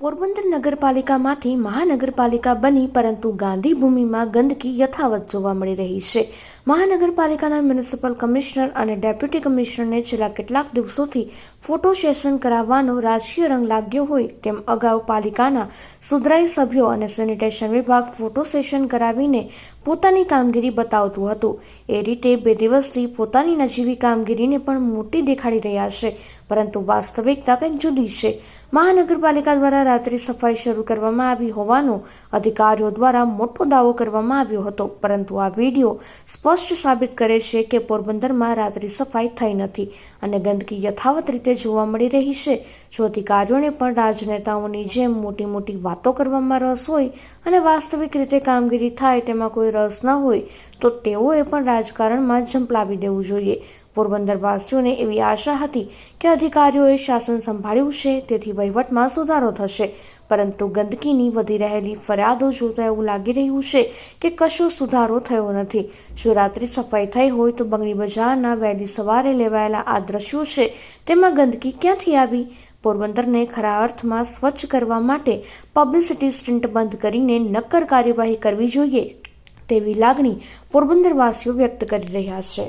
પોરબંદર નગરપાલિકામાંથી મહાનગરપાલિકા બની, પરંતુ ગાંધી ભૂમિમાં ગંદકી યથાવત જોવા મળી રહી છે. મહાનગરપાલિકાના મ્યુનિસિપલ કમિશનર અને ડેપ્યુટી કમિશનરને છેલ્લા કેટલાક દિવસોથી ફોટો સેશન કરાવવાનો રાજકીય રંગ લાગ્યો હોય તેમ અગાઉ પાલિકાના સુધરાઈ સભ્યો અને સેનિટેશન વિભાગ ફોટો સેશન કરાવીને પોતાની કામગીરી બતાવતું હતું. એ રીતે બે દિવસથી પોતાની નજીવી કામગીરીને પણ મોટી દેખાડી રહ્યા છે, પરંતુ વાસ્તવિકતા કંઈક જુદી છે. મહાનગરપાલિકા દ્વારા રાત્રિ સફાઈ શરૂ કરવામાં આવી હોવાનો અધિકારીઓ દ્વારા મોટો દાવો કરવામાં આવ્યો હતો, પરંતુ આ વીડિયો સ્પષ્ટ સાબિત કરે છે કે પોરબંદરમાં રાત્રિ સફાઈ થઈ નથી અને ગંદકી યથાવત રીતે જોવા મળી રહી છે. જો અધિકારીઓને પણ રાજનેતાઓની જેમ મોટી મોટી વાતો કરવામાં રસ હોય અને વાસ્તવિક રીતે કામગીરી થાય તેમાં કોઈ રસ ન હોય, તો તેઓએ પણ રાજકારણમાં ઝંપલાવી દેવું જોઈએ. પોરબંદરવાસીઓને એવી આશા હતી કે અધિકારીઓએ શાસન સંભાળ્યું છે, તેથી વહીવટમાં સુધારો થશે. પરંતુ ગંદકીની વધી રહેલી ફરિયાદો જોતા એવું લાગી રહ્યું છે કે કશો સુધારો થયો નથી. જો રાત્રિ સફાઈ થઈ હોય તો બંગડી બજારના વહેલી સવારે લેવાયેલા આ દ્રશ્યો છે, તેમાં ગંદકી ક્યાંથી આવી? પોરબંદરને ખરા અર્થમાં સ્વચ્છ કરવા માટે પબ્લિસિટી સ્ટન્ટ બંધ કરીને નક્કર કાર્યવાહી કરવી જોઈએ તેવી લાગણી પોરબંદરવાસીઓ વ્યક્ત કરી રહ્યા છે.